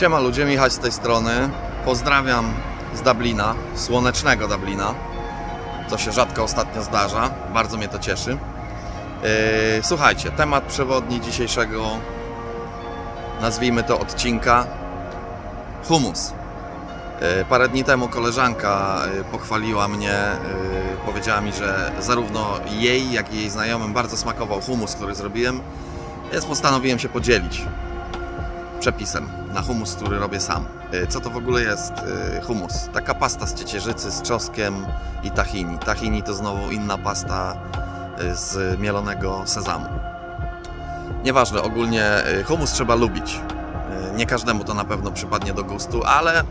Siema ludzie, Michał z tej strony. Pozdrawiam z Dublina, słonecznego Dublina, co się rzadko ostatnio zdarza. Bardzo mnie to cieszy. Yy, słuchajcie, temat przewodni dzisiejszego, nazwijmy to odcinka, humus. Yy, Parę dni temu koleżanka yy, pochwaliła mnie, powiedziała mi, że zarówno jej, jak i jej znajomym bardzo smakował humus, który zrobiłem, więc postanowiłem się podzielić przepisem na humus, który robię sam. Y, Co to w ogóle jest y, humus? Taka pasta z ciecierzycy z czosnkiem i tahini. Tahini to znowu inna pasta y, z mielonego sezamu. Nieważne, ogólnie humus trzeba lubić. Nie każdemu to na pewno przypadnie do gustu, ale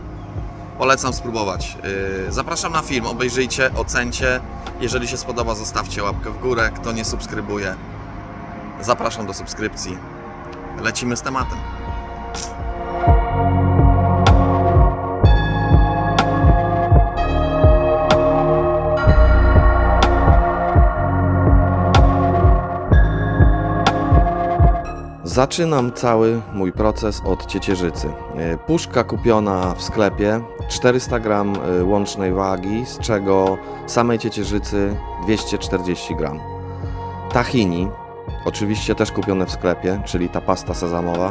polecam spróbować. Zapraszam na film, obejrzyjcie, ocencie. Jeżeli się spodoba, zostawcie łapkę w górę. Kto nie subskrybuje, zapraszam do subskrypcji. Lecimy z tematem. Zaczynam cały mój proces od ciecierzycy. E, Puszka kupiona w sklepie, 400 gram e, łącznej wagi, z czego samej ciecierzycy 240 gram. Tahini, oczywiście też kupione w sklepie, czyli ta pasta sezamowa.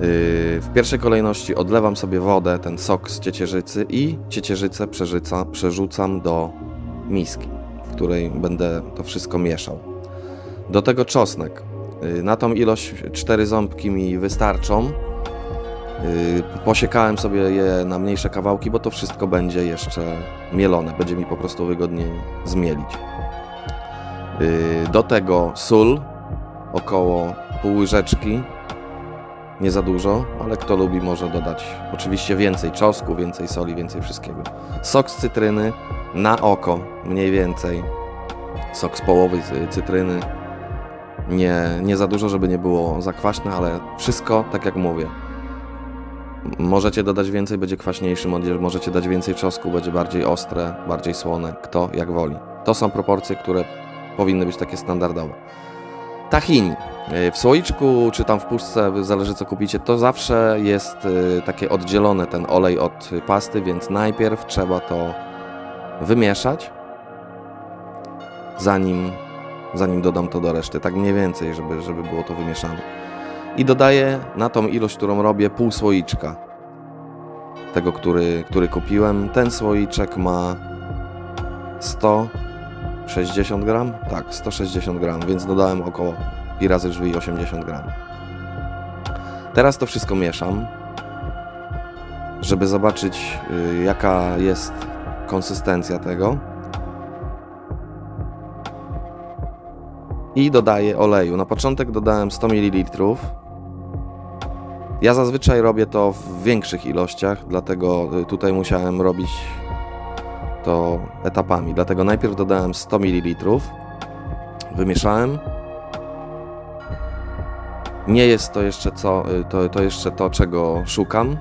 Yy, W pierwszej kolejności odlewam sobie wodę, ten sok z ciecierzycy i ciecierzycę przerzuca, przerzucam do miski, w której będę to wszystko mieszał. Do tego czosnek. Yy, Na tą ilość cztery ząbki mi wystarczą. Yy, Posiekałem sobie je na mniejsze kawałki, bo to wszystko będzie jeszcze mielone. Będzie mi po prostu wygodniej zmielić. Yy, Do tego sól, około pół łyżeczki. Nie za dużo, ale kto lubi może dodać oczywiście więcej czosnku, więcej soli, więcej wszystkiego. Sok z cytryny na oko mniej więcej. Sok z połowy cy- cytryny. Nie, nie za dużo, żeby nie było za kwaśne, ale wszystko tak jak mówię. Możecie dodać więcej, będzie kwaśniejszy, może- możecie dać więcej czosnku, będzie bardziej ostre, bardziej słone, kto jak woli. To są proporcje, które powinny być takie standardowe. Tahini. Y, W słoiczku czy tam w puszce, zależy co kupicie, to zawsze jest y, takie oddzielone ten olej od pasty, więc najpierw trzeba to wymieszać, zanim, zanim dodam to do reszty. Tak mniej więcej, żeby, żeby było to wymieszane. I dodaję na tą ilość, którą robię, pół słoiczka tego, który, który kupiłem. Ten słoiczek ma 100 60 gram? Tak, 160 gram, więc dodałem około i razy drzwi 80 gram. Teraz to wszystko mieszam, żeby zobaczyć y, jaka jest konsystencja tego. I dodaję oleju. Na początek dodałem 100 ml. Ja zazwyczaj robię to w większych ilościach, dlatego y, tutaj musiałem robić to etapami. Dlatego najpierw dodałem 100 ml, wymieszałem. Nie jest to jeszcze co, to, to jeszcze to, czego szukam,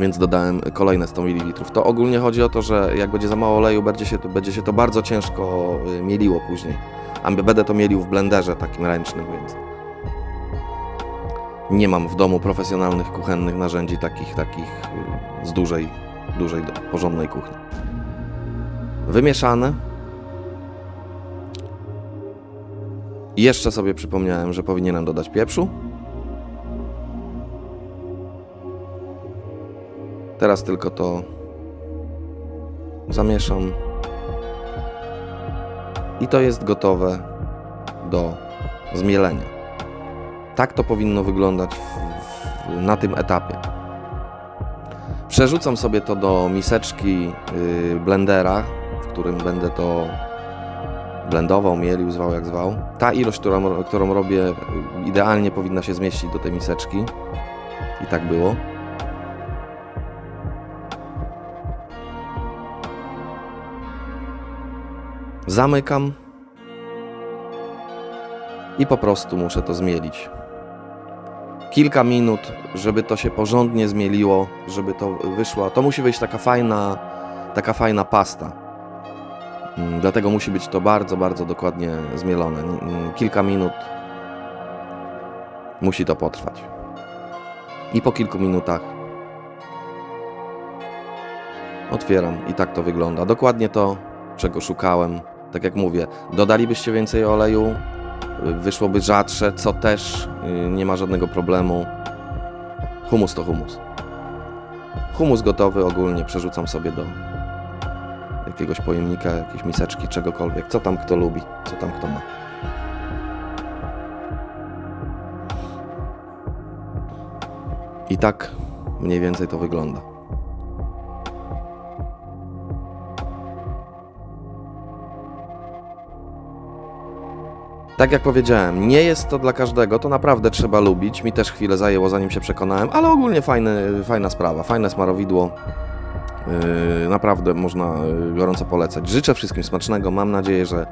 więc dodałem kolejne 100 ml. To ogólnie chodzi o to, że jak będzie za mało oleju, będzie się, to- będzie się to bardzo ciężko y, mieliło później. A będę to mielił w blenderze takim ręcznym, więc nie mam w domu profesjonalnych kuchennych narzędzi takich, takich y, z dużej, dużej, porządnej kuchni wymieszane. Jeszcze sobie przypomniałem, że powinienem dodać pieprzu. Teraz tylko to zamieszam. I to jest gotowe do zmielenia. Tak to powinno wyglądać w, w, na tym etapie. Przerzucam sobie to do miseczki yy, blendera, w którym będę to blendował, mielił, zwał jak zwał. Ta ilość, którą, którą robię, yy, idealnie powinna się zmieścić do tej miseczki. I tak było. Zamykam i po prostu muszę to zmielić kilka minut, żeby to się porządnie zmieliło, żeby to wyszła. To musi być taka fajna, taka fajna pasta. Mm, Dlatego musi być to bardzo, bardzo dokładnie zmielone. Kilka minut musi to potrwać. I po kilku minutach otwieram i tak to wygląda. Dokładnie to, czego szukałem. Tak jak mówię, dodalibyście więcej oleju, wyszłoby rzadsze, co też y, nie ma żadnego problemu. Humus to humus. Humus gotowy ogólnie przerzucam sobie do jakiegoś pojemnika, jakiejś miseczki, czegokolwiek. Co tam kto lubi, co tam kto ma. I tak mniej więcej to wygląda. Tak jak powiedziałem, nie jest to dla każdego, to naprawdę trzeba lubić. Mi też chwilę zajęło, zanim się przekonałem, ale ogólnie fajny, fajna sprawa, fajne smarowidło. Yy, naprawdę można yy, gorąco polecać. Życzę wszystkim smacznego. Mam nadzieję, że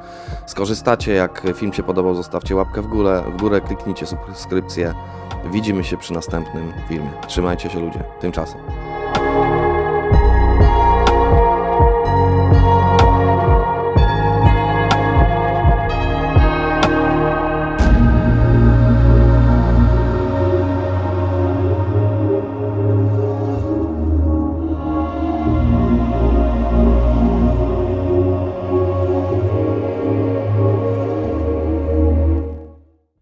skorzystacie. Jak film się podobał, zostawcie łapkę w górę, w górę kliknijcie subskrypcję. Widzimy się przy następnym filmie. Trzymajcie się ludzie. Tymczasem.